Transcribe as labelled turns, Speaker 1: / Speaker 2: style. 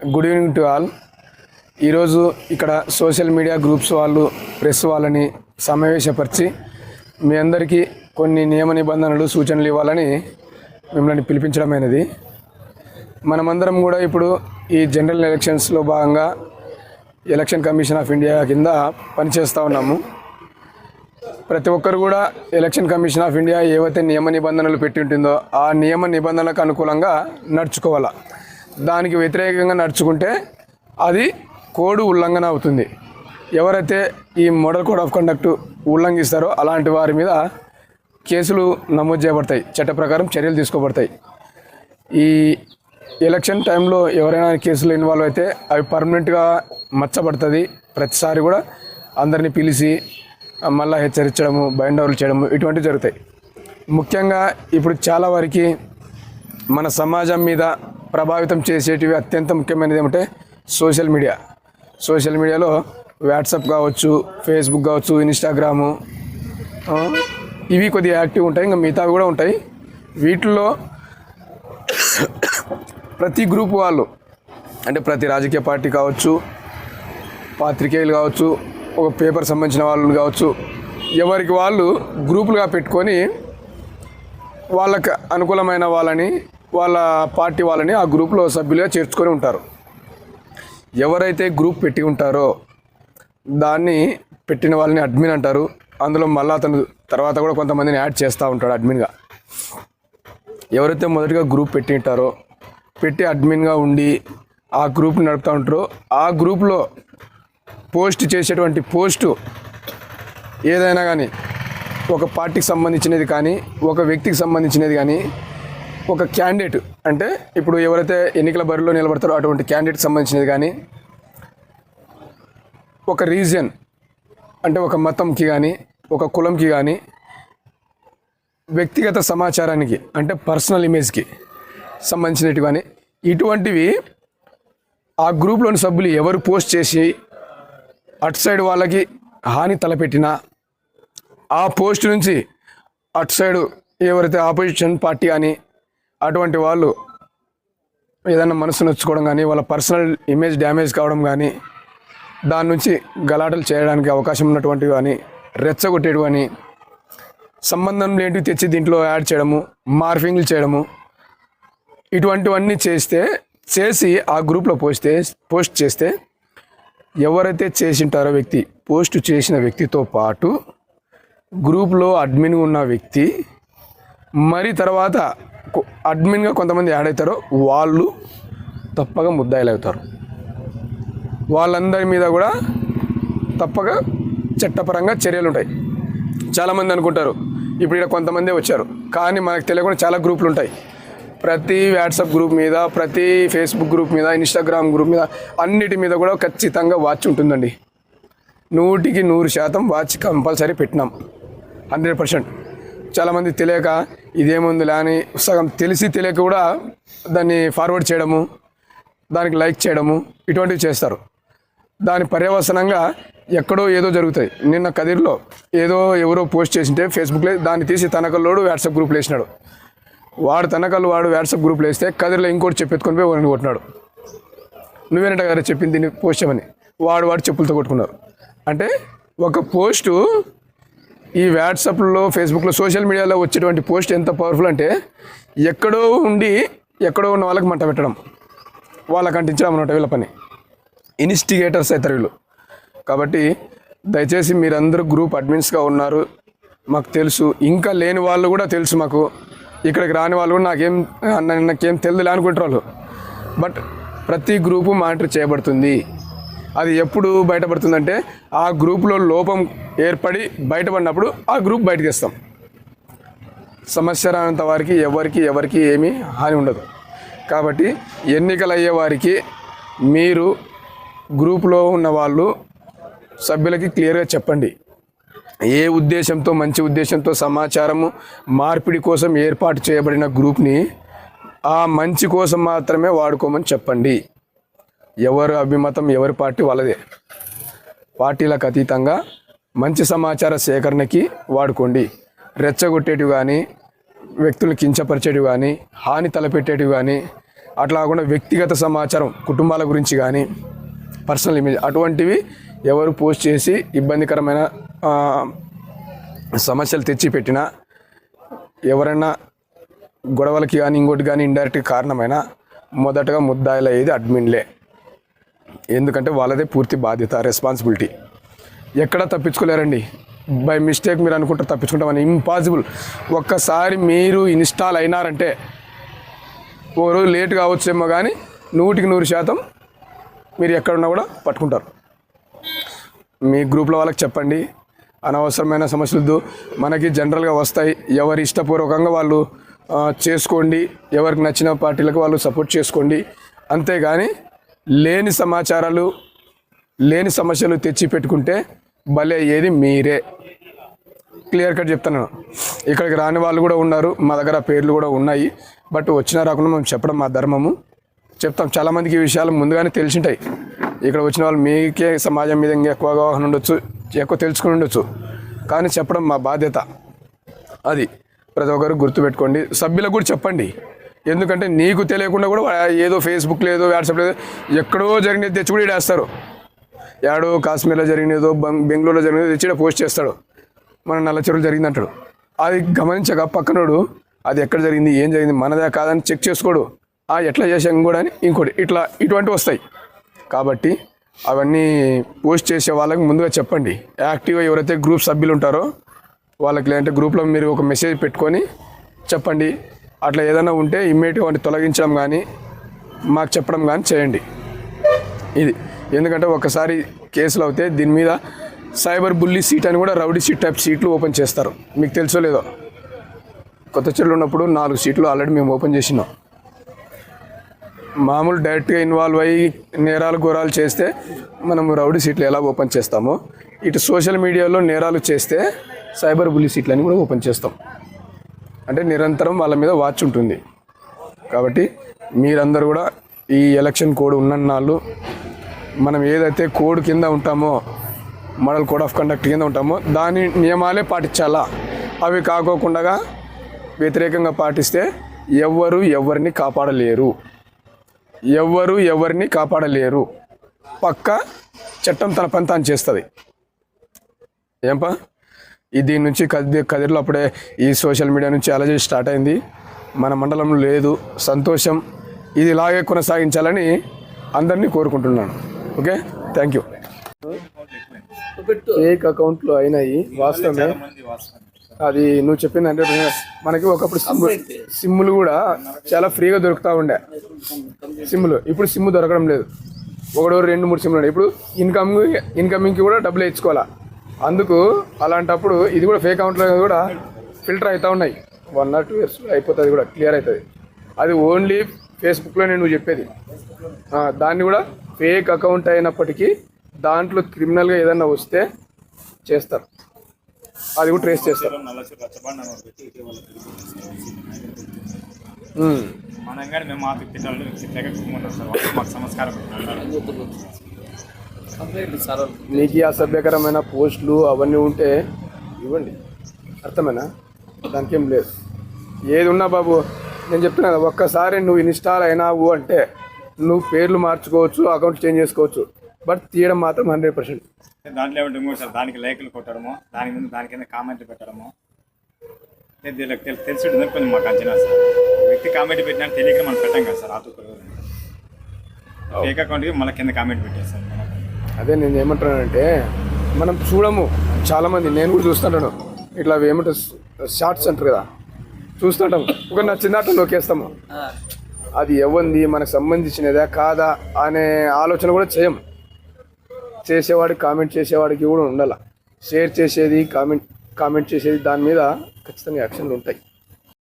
Speaker 1: Good evening to all. ఈరోజు ఇక్కడ social media groups వాళ్ళు ప్రెస్ వాళ్ళని సమావేశపరిచి మీ అందరికీ కొన్ని నియమ నిబంధనలు సూచనలు ఇవ్వాలని మిమ్మల్ని పిలిపించడమైనది. మనమందరం కూడా ఇప్పుడు ఈ జనరల్ ఎలక్షన్స్లో భాగంగా ఎలక్షన్ కమిషన్ ఆఫ్ ఇండియా కింద పనిచేస్తూ ఉన్నాము. ప్రతి ఒక్కరు కూడా ఎలక్షన్ కమిషన్ ఆఫ్ ఇండియా ఏవైతే నియమ నిబంధనలు పెట్టి ఉంటుందో ఆ నియమ నిబంధనలకు అనుకూలంగా నడుచుకోవాలా. దానికి వ్యతిరేకంగా నడుచుకుంటే అది కోడ్ ఉల్లంఘన అవుతుంది. ఎవరైతే ఈ మోడల్ కోడ్ ఆఫ్ కండక్ట్ ఉల్లంఘిస్తారో అలాంటి వారి మీద కేసులు నమోదు చేయబడతాయి. చట్ట ప్రకారం చర్యలు తీసుకోబడతాయి. ఈ ఎలక్షన్ టైంలో ఎవరైనా కేసులు ఇన్వాల్వ్ అయితే అవి పర్మనెంట్గా మచ్చబడుతుంది. ప్రతిసారి కూడా అందరినీ పిలిచి మళ్ళీ హెచ్చరించడము బైండ్ చేయడము ఇటువంటివి జరుగుతాయి. ముఖ్యంగా ఇప్పుడు చాలా వరకు మన సమాజం మీద ప్రభావితం చేసేటివి అత్యంత ముఖ్యమైనది ఏమంటే సోషల్ మీడియా. సోషల్ మీడియాలో వాట్సాప్ కావచ్చు ఫేస్బుక్ కావచ్చు ఇన్స్టాగ్రాము ఇవి కొద్దిగా యాక్టివ్ ఉంటాయి ఇంకా మిగతావి కూడా ఉంటాయి. వీటిల్లో ప్రతి గ్రూప్ వాళ్ళు అంటే ప్రతి రాజకీయ పార్టీ కావచ్చు పాత్రికేయులు కావచ్చు ఒక పేపర్ సంబంధించిన వాళ్ళు కావచ్చు ఎవరికి వాళ్ళు గ్రూపులుగా పెట్టుకొని వాళ్ళకి అనుకూలమైన వాళ్ళని వాళ్ళ పార్టీ వాళ్ళని ఆ గ్రూప్లో సభ్యులుగా చేర్చుకొని ఉంటారు. ఎవరైతే గ్రూప్ పెట్టి ఉంటారో దాన్ని పెట్టిన వాళ్ళని అడ్మిన్ అంటారు. అందులో మళ్ళీ అతను తర్వాత కూడా కొంతమందిని యాడ్ చేస్తూ ఉంటాడు అడ్మిన్గా. ఎవరైతే మొదటిగా గ్రూప్ పెట్టి ఉంటారో పెట్టి అడ్మిన్గా ఉండి ఆ గ్రూప్ని నడుపుతూ ఉంటారో ఆ గ్రూప్లో పోస్ట్ చేసేటువంటి పోస్టు ఏదైనా కానీ ఒక పార్టీకి సంబంధించినది కానీ ఒక వ్యక్తికి సంబంధించినది కానీ ఒక క్యాండిడేట్ అంటే ఇప్పుడు ఎవరైతే ఎన్నికల బరిలో నిలబడతారో అటువంటి క్యాండిడేట్ సంబంధించినది కానీ ఒక రీజన్ అంటే ఒక మతంకి కానీ ఒక కులంకి కానీ వ్యక్తిగత సమాచారానికి అంటే పర్సనల్ ఇమేజ్కి సంబంధించినవి కానీ ఇటువంటివి ఆ గ్రూప్లోని సభ్యులు ఎవరు పోస్ట్ చేసి అటు సైడ్ వాళ్ళకి హాని తలపెట్టినా ఆ పోస్ట్ నుంచి అటు సైడు ఎవరైతే ఆపోజిషన్ పార్టీ కానీ అటువంటి వాళ్ళు ఏదైనా మనసు నొచ్చుకోవడం కానీ వాళ్ళ పర్సనల్ ఇమేజ్ డ్యామేజ్ కావడం కానీ దాని నుంచి గలాటలు చేయడానికి అవకాశం ఉన్నటువంటివి కానీ రెచ్చగొట్టేటివి కానీ సంబంధం లేనివి తెచ్చి దీంట్లో యాడ్ చేయడము మార్ఫింగ్లు చేయడము ఇటువంటివన్నీ చేస్తే చేసి ఆ గ్రూప్లో పోస్తే పోస్ట్ చేస్తే ఎవరైతే చేసింటారో వ్యక్తి పోస్ట్ చేసిన వ్యక్తితో పాటు గ్రూప్లో అడ్మిన్ ఉన్న వ్యక్తి మరి తర్వాత అడ్మిన్గా కొంతమంది యాడ్ అవుతారో వాళ్ళు తప్పగా ముద్దాయిలు అవుతారు. వాళ్ళందరి మీద కూడా తప్పగా చట్టపరంగా చర్యలు ఉంటాయి. చాలామంది అనుకుంటారు ఇప్పుడు ఇక్కడ కొంతమందే వచ్చారు కానీ మనకు తెలియకుండా చాలా గ్రూపులు ఉంటాయి. ప్రతి వాట్సాప్ గ్రూప్ మీద ప్రతి ఫేస్బుక్ గ్రూప్ మీద ఇన్స్టాగ్రామ్ గ్రూప్ మీద అన్నిటి మీద కూడా ఖచ్చితంగా వాచ్ ఉంటుందండి. నూటికి నూరు శాతం వాచ్ కంపల్సరీ పెట్టినాం. Hundred percent. చాలామంది తెలియక ఇదేముందిలా అని సగం తెలిసి తెలియక కూడా దాన్ని ఫార్వర్డ్ చేయడము దానికి లైక్ చేయడము ఇటువంటివి చేస్తారు. దాని పర్యవసనంగా ఎక్కడో ఏదో జరుగుతాయి. నిన్న కదిర్లో ఏదో ఎవరో పోస్ట్ చేసింటే ఫేస్బుక్లో దాన్ని తీసి తనకల్లోడు వాట్సాప్ గ్రూప్లో వేసినాడు. వాడు తనకల్లు వాడు వాట్సాప్ గ్రూప్లో వేస్తే కదిర్లో ఇంకోటి చెప్పెత్తుకొని పోయి వాడిని కొట్టినాడు. నువ్వేనట గారు చెప్పింది దీన్ని పోస్ట్ చేయమని. వాడు వాడు చెప్పులతో కొట్టుకున్నారు. అంటే ఒక పోస్టు ఈ వాట్సాప్లో ఫేస్బుక్లో సోషల్ మీడియాలో వచ్చేటువంటి పోస్ట్ ఎంత పవర్ఫుల్ అంటే ఎక్కడో ఉండి ఎక్కడో ఉన్న వాళ్ళకి మంట పెట్టడం. వాళ్ళకి అంటించడం అన్నమాట వీళ్ళ పని. ఇన్స్టిగేటర్స్ అవుతారు వీళ్ళు. కాబట్టి దయచేసి మీరందరూ గ్రూప్ అడ్మిన్స్గా ఉన్నారు. మాకు తెలుసు. ఇంకా లేని వాళ్ళు కూడా తెలుసు మాకు. ఇక్కడికి రాని వాళ్ళు కూడా నాకేం నాకేం తెలియదు అనుకుంటారు వాళ్ళు. బట్ ప్రతి గ్రూపు మానిటర్ చేయబడుతుంది. అది ఎప్పుడు బయటపడుతుందంటే ఆ గ్రూప్లో లోపం ఏర్పడి బయటపడినప్పుడు ఆ గ్రూప్ బయటకు ఇస్తాం సమస్య రానంత వారికి ఎవరికి ఎవరికి ఏమీ హాని ఉండదు. కాబట్టి ఎన్నికలు అయ్యే వారికి మీరు గ్రూప్లో ఉన్న వాళ్ళు సభ్యులకి క్లియర్గా చెప్పండి. ఏ ఉద్దేశంతో మంచి ఉద్దేశంతో సమాచారము మార్పిడి కోసం ఏర్పాటు చేయబడిన గ్రూప్ని ఆ మంచి కోసం మాత్రమే వాడుకోమని చెప్పండి. ఎవరు అభిమతం ఎవరి పార్టీ వాళ్ళదే. పార్టీలకు అతీతంగా మంచి సమాచార సేకరణకి వాడుకోండి. రెచ్చగొట్టేటివి కానీ వ్యక్తులు కించపరిచేటివి కానీ హాని తలపెట్టేటివి కానీ అట్లా కాకుండా వ్యక్తిగత సమాచారం కుటుంబాల గురించి కానీ పర్సనల్ ఇమేజ్ అటువంటివి ఎవరు పోస్ట్ చేసి ఇబ్బందికరమైన సమస్యలు తెచ్చిపెట్టినా ఎవరైనా గొడవలకి కానీ ఇంకోటి కానీ ఇండైరెక్ట్ కారణమైన మొదటగా ముద్దాయిలయ్యేది అడ్మిన్లే. ఎందుకంటే వాళ్ళదే పూర్తి బాధ్యత రెస్పాన్సిబిలిటీ ఎక్కడ తప్పించుకోలేరండి. బై మిస్టేక్ మీరు అనుకుంటారు తప్పించుకుంటామని ఇంపాసిబుల్ ఒక్కసారి మీరు ఇన్స్టాల్ అయినారంటే ఓ రోజు లేట్ కావచ్చేమో కానీ నూటికి నూరు శాతం మీరు ఎక్కడున్నా కూడా పట్టుకుంటారు. మీ గ్రూప్లో వాళ్ళకి చెప్పండి. అనవసరమైన సమస్యలు మనకి జనరల్గా వస్తాయి. ఎవరి ఇష్టపూర్వకంగా వాళ్ళు చేసుకోండి. ఎవరికి నచ్చిన పార్టీలకు వాళ్ళు సపోర్ట్ చేసుకోండి. అంతేగాని లేని సమాచారాలు లేని సమస్యలు తెచ్చి పెట్టుకుంటే భలే ఏది మీరే. క్లియర్ కట్ చెప్తాను ఇక్కడికి రాని వాళ్ళు కూడా ఉన్నారు మా దగ్గర పేర్లు కూడా ఉన్నాయి. బట్ వచ్చినా రాకుండా మేము చెప్పడం మా ధర్మము. చెప్తాం చాలామందికి ఈ విషయాలు ముందుగానే తెలిసింటాయి. ఇక్కడ వచ్చిన వాళ్ళు మీకే సమాజం మీద ఇంకా ఎక్కువ అవగాహన ఉండొచ్చు ఎక్కువ తెలుసుకుని ఉండొచ్చు. కానీ చెప్పడం మా బాధ్యత. అది ప్రతి ఒక్కరు గుర్తుపెట్టుకోండి. సభ్యులకు కూడా చెప్పండి. ఎందుకంటే నీకు తెలియకుండా కూడా ఏదో ఫేస్బుక్ లేదో వాట్సాప్ లేదు ఎక్కడో జరిగినది తెచ్చి కూడా వేస్తారు యాడో కాశ్మీర్లో జరిగినదో బెం- బెంగళూరులో జరిగినదో తెచ్చి పోస్ట్ చేస్తాడు. మన నల్ల చెరువులు జరిగింది అంటాడు అది గమనించక పక్కనోడు అది ఎక్కడ జరిగింది ఏం జరిగింది మనదే కాదని చెక్ చేసుకోడు. ఆ ఎట్లా చేసాం కూడా అని ఇంకోటి ఇట్లా ఇటువంటివి వస్తాయి. కాబట్టి అవన్నీ పోస్ట్ చేసే వాళ్ళకి ముందుగా చెప్పండి. యాక్టివ్గా ఎవరైతే గ్రూప్ సభ్యులు ఉంటారో వాళ్ళకి లేదంటే గ్రూప్లో మీరు ఒక మెసేజ్ పెట్టుకొని చెప్పండి. అట్లా ఏదైనా ఉంటే ఇమ్మీడియట్గా వాటిని తొలగించడం కానీ మాకు చెప్పడం కానీ చేయండి. ఇది. ఎందుకంటే ఒకసారి కేసులు అవుతే దీని మీద సైబర్ బుల్లీ సీట్ అని కూడా రౌడీ సీట్ టైప్ సీట్లు ఓపెన్ చేస్తారు. మీకు తెలుసో లేదో? కొత్త చెట్లు ఉన్నప్పుడు నాలుగు సీట్లు ఆల్రెడీ మేము ఓపెన్ చేసినాం. మామూలు డైరెక్ట్గా ఇన్వాల్వ్ అయ్యి నేరాలు ఘోరాలు చేస్తే మనం రౌడీ సీట్లు ఎలా ఓపెన్ చేస్తామో ఇటు సోషల్ మీడియాలో నేరాలు చేస్తే సైబర్ బుల్లీ సీట్లు అని కూడా ఓపెన్ చేస్తాం. అంటే నిరంతరం వాళ్ళ మీద వాచ్ ఉంటుంది. కాబట్టి మీరందరూ కూడా ఈ ఎలక్షన్ కోడ్ ఉన్నన్నాళ్ళు మనం ఏదైతే కోడ్ కింద ఉంటామో మోడల్ కోడ్ ఆఫ్ కండక్ట్ కింద ఉంటామో దాని నియమాలే పాటించాలా? అవి కాకోకుండా వ్యతిరేకంగా పాటిస్తే ఎవ్వరు ఎవరిని కాపాడలేరు. ఎవ్వరు ఎవరిని కాపాడలేరు. పక్క చట్టం తన పని తాను చేస్తుంది. ఏంపా? ఈ దీని నుంచి కది కదిరిలో అప్పుడే ఈ సోషల్ మీడియా నుంచి అలజీ స్టార్ట్ అయింది. మన మండలంలో లేదు. సంతోషం ఇది ఇలాగే కొనసాగించాలని అందరినీ కోరుకుంటున్నాను. ఓకే? Thank you. ఫేక్ అకౌంట్లు అయినాయి వాస్తవమే. అది నువ్వు చెప్పింది అంటే మనకి ఒకప్పుడు సిమ్ సిమ్లు కూడా చాలా ఫ్రీగా దొరుకుతూ ఉండే. సిమ్లు ఇప్పుడు సిమ్ దొరకడం లేదు. ఒకడో రెండు మూడు సిమ్లు ఉన్నాయి. ఇప్పుడు ఇన్కమ్ ఇన్కమింగ్కి కూడా డబ్బులు ఇచ్చుకోవాలా అందుకు అలాంటప్పుడు ఇది కూడా ఫేక్ అకౌంట్లో కూడా ఫిల్టర్ అవుతూ ఉన్నాయి. వన్ ఆర్ టూ ఇయర్స్ అయిపోతుంది కూడా క్లియర్ అవుతుంది అది ఓన్లీ ఫేస్బుక్లోనే నువ్వు చెప్పేది. దాన్ని కూడా ఫేక్ అకౌంట్ అయినప్పటికీ దాంట్లో క్రిమినల్గా ఏదన్నా వస్తే చేస్తారు. అది కూడా ట్రేస్ చేస్తారు.
Speaker 2: మనం కానీ మేము మాకు తిట్టాలని సార్. మాకు సంస్కారం
Speaker 1: ఈ అసభ్యకరమైన పోస్టులు అవన్నీ ఉంటే ఇవ్వండి. అర్థమేనా? దానికి ఏం లేదు. ఏది ఉన్నా బాబు నేను చెప్తున్నా కదా, ఒక్కసారి నువ్వు ఇన్స్టాల్ అయినావు అంటే నువ్వు పేర్లు మార్చుకోవచ్చు అకౌంట్ చేంజ్ చేసుకోవచ్చు. బట్ తీయడం మాత్రం హండ్రెడ్ పర్సెంట్.
Speaker 2: దాంట్లో ఏమిటి సార్ దానికి లైకులు కొట్టడము దాని ముందు దాని కింద కామెంట్లు పెట్టడము. తెలిసి ఉంటుంది కొంచెం మాకు అంచనా సార్. వ్యక్తి కామెంట్ పెట్టినా తెలియక మనం పెట్టాం కదా సార్ ఆతుకులు ఫేక్ అకౌంట్కి మళ్ళీ కింద కామెంట్ పెట్టేస్తాం.
Speaker 1: అదే నేను ఏమంటున్నానంటే మనం చూడము. చాలామంది నేను కూడా చూస్తుంటాను. ఇట్లా అవి ఏమంటారు షార్ట్స్ అంటారు కదా. చూస్తుంటాం ఒక నచ్చింది అట్లా నొక్కేస్తాము. అది ఎవంది మనకు సంబంధించినదా కాదా అనే ఆలోచన కూడా చేయం. చేసేవాడికి కామెంట్ చేసేవాడికి కూడా ఉండాలి. షేర్ చేసేది కామెంట్ కామెంట్ చేసేది దాని మీద ఖచ్చితంగా యాక్షన్లు ఉంటాయి.